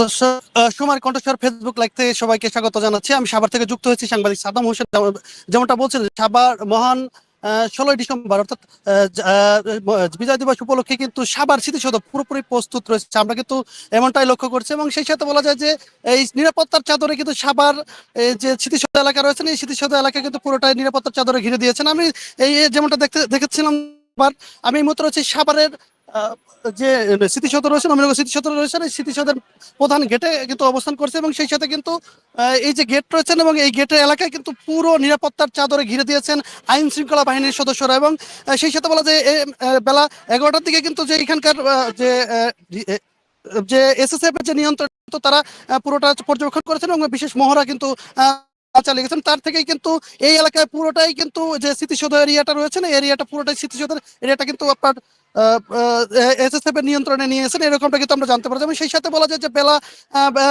দর্শক কণ্ঠস্বর ফেসবুক সবাইকে স্বাগত জানাচ্ছি। আমি সাভার থেকে যুক্ত হয়েছি সাংবাদিক সাদাম হোসেন। যেমনটা বলছিলেন সাভার মহান ষোলোই ডিসেম্বর অর্থাৎ বিজয় দিবস উপলক্ষে কিন্তু সাভার স্মৃতিসৌধ পুরোপুরি প্রস্তুত রয়েছে। আমরা কিন্তু এমনটাই লক্ষ্য করছি এবং সেই সাথে বলা যায় যে এই নিরাপত্তার চাদরে কিন্তু সাবার যে স্মৃতিসৌধ এলাকা রয়েছে এই স্মৃতিসৌধ এলাকা কিন্তু পুরোটাই নিরাপত্তার চাদরে ঘিরে দিয়েছেন। আমি এই যেমনটা দেখতে দেখেছিলাম আমি মুহূর্তে রয়েছে সাভারের আহ, যে স্মৃতিসৌধ রয়েছে, নবীনগর স্মৃতিসৌধ রয়েছে, এই স্মৃতিসৌধের প্রধান গেটে কিন্তু অবস্থান করছে এবং সেই সাথে কিন্তু এই যে গেট রয়েছেন এবং এই গেটের এলাকায় কিন্তু পুরো নিরাপত্তার চাদরে ঘিরে দিয়েছেন আইন শৃঙ্খলা বাহিনীর সদস্যরা এবং সেই সাথে বলা যে বেলা এগারোটার দিকে কিন্তু যে এখানকার যে যে এসএসএফ এর যে নিয়ন্ত্রণ তারা পুরোটা পর্যবেক্ষণ করেছেন এবং বিশেষ মহড়া কিন্তু চালিয়ে গেছেন। তার থেকেই কিন্তু এই এলাকায় পুরোটাই কিন্তু যে স্মৃতিসৌধ এরিয়াটা রয়েছে, না এরিয়াটা পুরোটাই স্মৃতিসৌধের এরিয়াটা কিন্তু আপনার এসএসএফ এর নিয়ন্ত্রণে নিয়েছেন এরকমটা কিন্তু আমরা জানতে পারছি। এবং সেই সাথে বলা যায় যে বেলা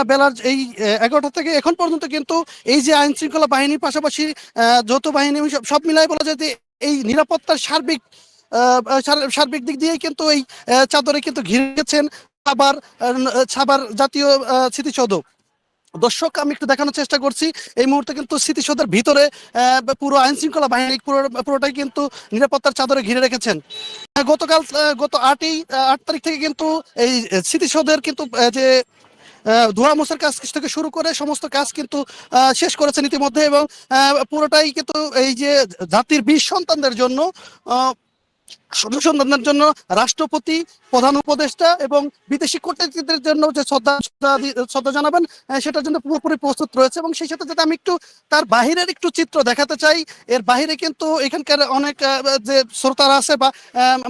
বেলার এই এগারোটা থেকে এখন পর্যন্ত কিন্তু এই যে আইন শৃঙ্খলা বাহিনীর পাশাপাশি যৌথ বাহিনী, সব- মিলাই বলা যায় যে এই নিরাপত্তার সার্বিক সার্বিক দিক দিয়ে কিন্তু এই চাদরে কিন্তু ঘিরেছেন সাবার সাবার জাতীয় স্মৃতিসৌধ। দর্শক, আমি একটু দেখানোর চেষ্টা করছি। এই মুহূর্তে কিন্তু স্মৃতিসৌধের ভিতরে পুরো আইন শৃঙ্খলা বাহিনী পুরো, পুরোটাই কিন্তু নিরাপত্তার চাদরে ঘিরে রেখেছেন। গতকাল গত আটই আট তারিখ থেকে কিন্তু এই স্মৃতিসৌধের কিন্তু যে ধোয়া মোছার কাজ থেকে শুরু করে সমস্ত কাজ কিন্তু শেষ করেছেন ইতিমধ্যে এবং পুরোটাই কিন্তু এই যে জাতির বীর সন্তানদের জন্য অনুসন্ধানের জন্য রাষ্ট্রপতি, প্রধান উপদেষ্টা এবং বিদেশি কূটনীতিকদের জন্য যে শ্রদ্ধা শ্রদ্ধা জানাবেন সেটার জন্য পুরোপুরি প্রস্তুত রয়েছে এবং সেই সাথে যদি আমি একটু তার বাহিরের একটু চিত্র দেখাতে চাই। এর বাহিরে কিন্তু এখানকার অনেক যে শ্রোতারা আছে বা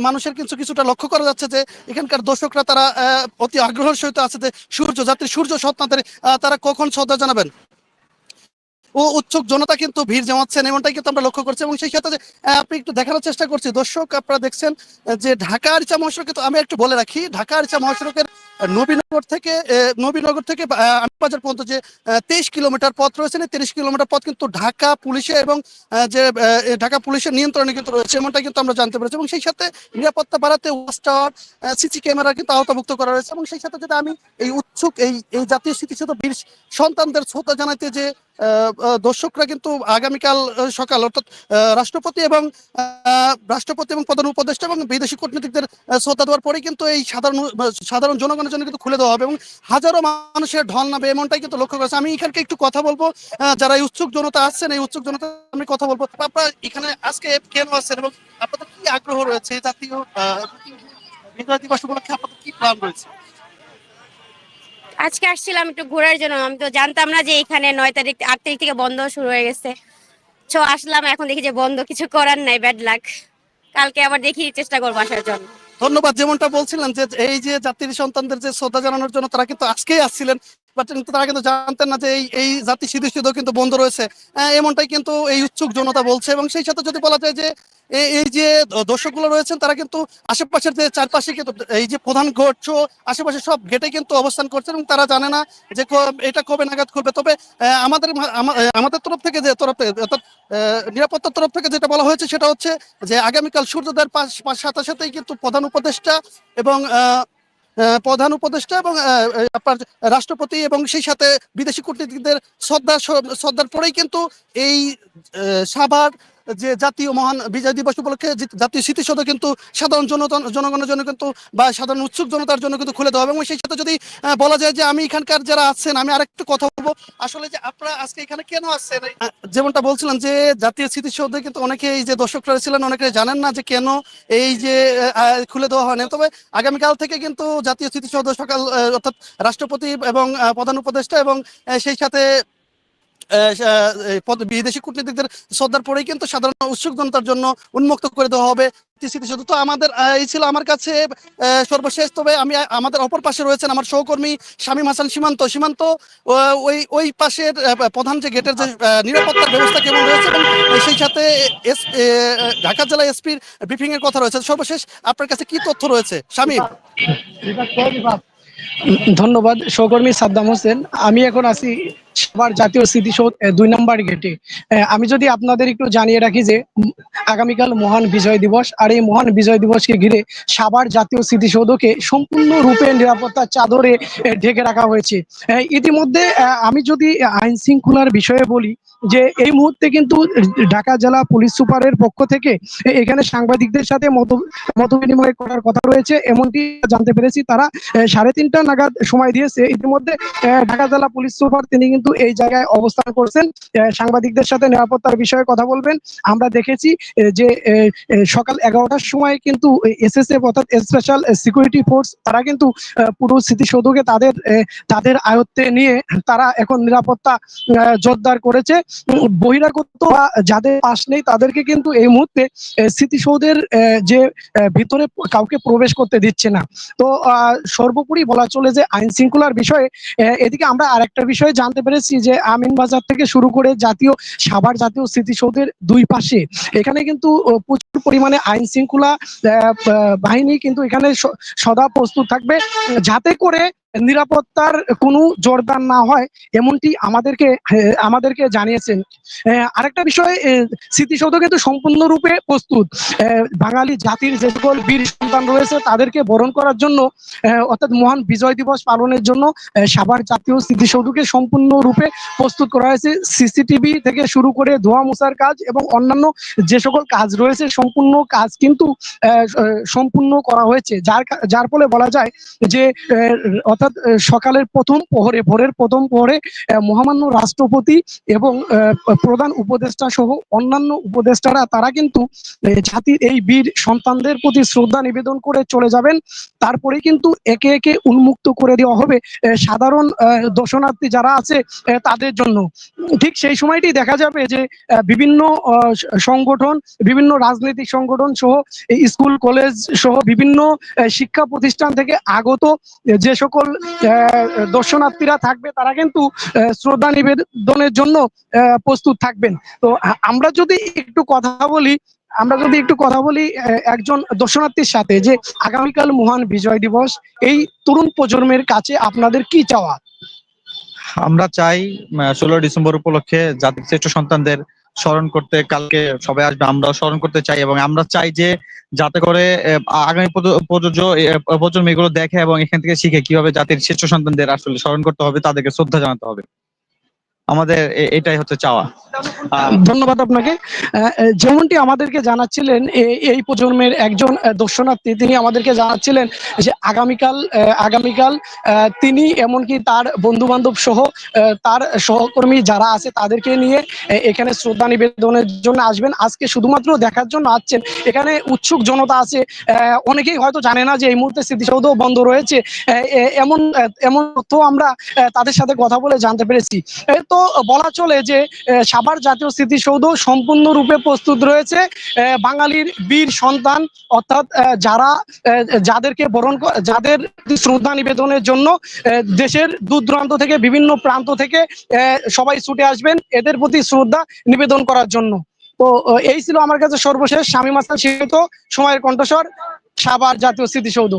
মানুষের কিছু কিছুটা লক্ষ্য করা যাচ্ছে যে এখানকার দর্শকরা তারা অতি আগ্রহের সহিত আছে যে সূর্য জাতির সূর্য সন্তানদের তারা কখন শ্রদ্ধা জানাবেন? ও উৎসুক জনতা কিন্তু ভিড় জমাচ্ছেন, এমনটাই কিন্তু আমরা লক্ষ্য করছি। এবং সেই সাথে আপনি একটু দেখানোর চেষ্টা করছি। দর্শক, আপনারা দেখছেন যে ঢাকা আরিচা মহাসড়কে তো আমি একটু বলে রাখি, ঢাকা আরিচা মহাসড়কের নবীনগর থেকে নবীনগর থেকে আনবাজার পর্যন্ত যে তেইশ কিলোমিটার পথ রয়েছে না তিরিশ কিলোমিটার পথ কিন্তু ঢাকা পুলিশে এবং যে ঢাকা পুলিশের নিয়ন্ত্রণে কিন্তু রয়েছে এমনটা কিন্তু আমরা জানতে পেরেছি। এবং সেই সাথে নিরাপত্তা বাড়াতে ওয়াচ টাওয়ার সিসি ক্যামেরা কিন্তু আওতাভুক্ত করা রয়েছে। এবং সেই সাথে যদি আমি এই উৎসুক, এই এই জাতীয় স্মৃতিসৌধ বীর সন্তানদের শ্রদ্ধা জানাইতে যে দর্শকরা কিন্তু আগামীকাল সকাল, অর্থাৎ রাষ্ট্রপতি এবং রাষ্ট্রপতি এবং প্রধান উপদেষ্টা এবং বিদেশি কূটনীতিকদের শ্রদ্ধা দেওয়ার পরেই কিন্তু এই সাধারণ সাধারণ জনগণের জন্য কিন্তু খুলে দেওয়া হবে এবং হাজারো মানুষের ঢল নামবে, এমনটাই কিন্তু লক্ষ্য করেছে আমি এখানকে একটু কথা বলব যারা এই উৎসুক জনতা আসছেন এই উৎসুক জনতা আমি কথা বলব। আপনারা এখানে আজকে কেন আসছেন এবং আপনাদের কি আগ্রহ রয়েছে? জাতীয় দিবস উপলক্ষে আপনাদের কি প্ল্যান রয়েছে? আজকে আসছিলাম একটু ঘোরার জন্য, আমি তো জানতাম না যে এখানে নয় তারিখ, আট তারিখ থেকে বন্ধ শুরু হয়ে গেছে। তো আসলাম, এখন দেখি যে বন্ধ, কিছু করার নাই ব্যাড লাক কালকে আবার দেখি, চেষ্টা করব আসার জন্য। ধন্যবাদ, যেমনটা বলছিলাম যে এই যে জাতির সন্তানদের যে শ্রদ্ধা জানানোর জন্য তারা কিন্তু আজকেই আসছিলেন তারা কিন্তু জানতেন না যে এই জাতি সিদ্ধ কিন্তু বন্ধ রয়েছে। এমনটাই কিন্তু এই উৎসুক জনতা বলছে, এবং সেই সাথে যদি বলা যায় যে এই যে দর্শকগুলো রয়েছেন, তারা কিন্তু আশেপাশের যে চারপাশে কিন্তু এই যে প্রধান সহ আশেপাশে সব গেটে কিন্তু অবস্থান করছেন এবং তারা জানে না যে এটা কবে নাগাদ খুলবে তবে আমাদের আমাদের তরফ থেকে যে তরফ থেকে, অর্থাৎ নিরাপত্তার তরফ থেকে যেটা বলা হয়েছে সেটা হচ্ছে যে আগামীকাল সূর্যোদয়ের পাশ সাথে সাথেই কিন্তু প্রধান উপদেষ্টা এবং প্রধান উপদেষ্টা এবং আপনার রাষ্ট্রপতি এবং সেই সাথে বিদেশি কূটনীতিকদের শ্রদ্ধা শ্রদ্ধার পরেই কিন্তু এই সাভার যে জাতীয় মহান বিজয় দিবস উপলক্ষে জাতীয় স্মৃতিসৌধ কিন্তু সাধারণ জনতা জনগণের জন্য কিন্তু বা সাধারণ উৎসুক জনতার জন্য কিন্তু খুলে দেওয়া হবে। এবং সেই সাথে যদি বলা যায় যে আমি এখানকার যারা আছেন, আমি আরেকটু কথা বলব। আসলে যে আপনারা আজকে এখানে কেন আসছেন? যেমনটা বলছিলাম যে জাতীয় স্মৃতিসৌধে কিন্তু অনেকে এই যে দর্শকরা ছিলেন, অনেকে জানেন না যে কেন এই যে খুলে দেওয়া হয়নি। তবে আগামীকাল থেকে কিন্তু জাতীয় স্মৃতিসৌধ সকাল অর্থাৎ রাষ্ট্রপতি এবং প্রধান উপদেষ্টা এবং সেই সাথে বিদেশি কূটনীতিকদের শ্রদ্ধার পরেই কিন্তু সাধারণ উৎসুক জনতার জন্য উন্মুক্ত করে দেওয়া হবে তো আমাদের এই ছিল আমার কাছে সর্বশেষ। তবে আমি আমাদের অপর পাশে রয়েছেন আমার সহকর্মী শামীম হাসান সীমান্ত। সীমান্ত ওই ওই পাশের প্রধান যে গেটের যে নিরাপত্তার ব্যবস্থা কেমন রয়েছে এবং সেই সাথে এস ঢাকা জেলা এসপির ব্রিফিং এর কথা রয়েছে। সর্বশেষ আপনার কাছে কি তথ্য রয়েছে? শামীম। ধন্যবাদ। সহকর্মী সাদ্দাম হোসেন, আমি এখন আছি সাভার জাতীয় স্মৃতিসৌধ দুই নম্বর গেটে। আমি যদি আপনাদের একটু জানিয়ে রাখি যে আগামীকাল মহান বিজয় দিবস, আর এই মহান বিজয় দিবসকে ঘিরে সাভার জাতীয় স্মৃতিসৌধকে সম্পূর্ণরূপে নিরাপত্তার চাদরে ঢেকে রাখা হয়েছে। ইতিমধ্যে আমি যদি আইন শৃঙ্খলার বিষয়ে বলি যে, এই মুহূর্তে কিন্তু ঢাকা জেলা পুলিশ সুপারের পক্ষ থেকে এখানে সাংবাদিকদের সাথে মত বিনিময় করার কথা রয়েছে। এমনটি জানতে পেরেছি তারা সাড়ে তিনটা নাগাদ সময় দিয়েছে। ইতিমধ্যে ঢাকা জেলা পুলিশ সুপার তিনি কিন্তু এই জায়গায় অবস্থান করছেন সাংবাদিকদের সাথে নিরাপত্তার বিষয়ে কথা বলবেন। আমরা দেখেছি যে সকাল এগারোটার সময় কিন্তু এসএসএফ অর্থাৎ স্পেশাল সিকিউরিটি ফোর্স, তারা কিন্তু পুরো স্মৃতিসৌধকে তাদের তাদের আয়ত্তে নিয়ে তারা এখন নিরাপত্তা জোরদার করেছে। বহিরাগত বা যাদের পাশ নেই, তাদেরকে কিন্তু এই মুহূর্তে স্মৃতিসৌধের যে ভিতরে কাউকে প্রবেশ করতে দিচ্ছে না। তো সর্বোপরি বলা চলে যে আইন শৃঙ্খলার বিষয়ে এদিকে আমরা আরেকটা বিষয়ে জানতে পেরেছি। যে আমিন বাজার থেকে শুরু করে জাতীয় সাভার জাতীয় স্মৃতিসৌধের দুই পাশে। এখানে কিন্তু প্রচুর পরিমাণে আইন শৃঙ্খলা বাহিনী কিন্তু এখানে সদা প্রস্তুত থাকবে। যাতে করে নিরাপত্তার কোনো জোরদার না হয় এমনটি আমাদেরকে আমাদেরকে জানিয়েছেন। আরেকটা বিষয় স্মৃতিসৌধ কিন্তু সম্পূর্ণরূপে প্রস্তুত। বাঙালি জাতির যে সকল বীর সন্তান রয়েছে তাদেরকে বরণ করার জন্য অর্থাৎ মহান বিজয় দিবস পালনের জন্য সাভার জাতীয় স্মৃতিসৌধকে সম্পূর্ণরূপে প্রস্তুত করা হয়েছে। সিসিটিভি থেকে শুরু করে ধোয়া মোছার কাজ এবং অন্যান্য যে সকল কাজ রয়েছে সম্পূর্ণ কাজ কিন্তু সম্পূর্ণ করা হয়েছে। যার যার ফলে বলা যায় যে আহ, অর্থাৎ সকালের প্রথম প্রহরে, ভোরের প্রথম প্রহরে মহামান্য রাষ্ট্রপতি এবং প্রধান উপদেষ্টা সহ অন্যান্য উপদেষ্টারা, তারা কিন্তু জাতির এই বীর সন্তানদের প্রতি শ্রদ্ধা নিবেদন করে চলে যাবেন। তারপরে কিন্তু একে একে উন্মুক্ত করে দেওয়া হবে সাধারণ দর্শনার্থী যারা আছে তাদের জন্য। ঠিক সেই সময়টি দেখা যাবে যে বিভিন্ন সংগঠন, বিভিন্ন রাজনৈতিক সংগঠন সহ স্কুল, কলেজ সহ বিভিন্ন শিক্ষা প্রতিষ্ঠান থেকে আগত যে সকল দর্শনার্থীরা থাকবে, তারা কিন্তু শ্রদ্ধা নিবেদনের জন্য প্রস্তুত থাকবেন। তো আমরা যদি একটু কথা বলি, আমরা যদি একটু কথা বলি একজন দর্শনার্থীর সাথে যে আগামীকাল মহান বিজয় দিবস, এই তরুণ প্রজন্মের কাছে আপনাদের কি চাওয়া? আমরা চাই ষোলো ডিসেম্বর উপলক্ষে জাতির শ্রেষ্ঠ সন্তানদের স্মরণ করতে, কালকে সবাই আসবে, আমরাও স্মরণ করতে চাই এবং আমরা চাই যে যাতে করে আগামী প্রযোজ্য প্রজন্ম এগুলো দেখে এবং এখান থেকে শিখে কীভাবে জাতির শ্রেষ্ঠ সন্তানদের আসলে স্মরণ করতে হবে, তাদেরকে শ্রদ্ধা জানাতে হবে। আমাদের এটাই হচ্ছে চাওয়া। ধন্যবাদ আপনাকে। যেমনটি আমাদেরকে জানাচ্ছিলেন এই প্রজন্মের একজন দর্শনার্থী, তিনি আমাদেরকে জানাচ্ছিলেন যে আগামীকাল আগামীকাল তিনি এমনকি তার বন্ধু বান্ধব সহ তার সহকর্মী যারা আছে তাদেরকে নিয়ে এখানে শ্রদ্ধা নিবেদনের জন্য আসবেন। আজকে শুধুমাত্র দেখার জন্য আসছেন। এখানে উৎসুক জনতা আছে। অনেকেই হয়তো জানে না যে এই মুহূর্তে স্মৃতিসৌধ বন্ধ রয়েছে। এমন এমন তথ্য আমরা তাদের সাথে কথা বলে জানতে পেরেছি। তো বলা চলে যে সাভার জাতীয় স্মৃতিসৌধ সম্পূর্ণরূপে প্রস্তুত রয়েছে। বাঙালির বীর সন্তান, অর্থাৎ যারা যাদেরকে বরণ যাদের শ্রদ্ধা নিবেদনের জন্য দেশের দূর থেকে, বিভিন্ন প্রান্ত থেকে সবাই ছুটে আসবেন এদের প্রতি শ্রদ্ধা নিবেদন করার জন্য। তো এই ছিল আমার কাছে সর্বশেষ। স্বামী মাস্টার সীমিত সময়ের কণ্ঠস্বর, সাভার জাতীয় স্মৃতিসৌধ।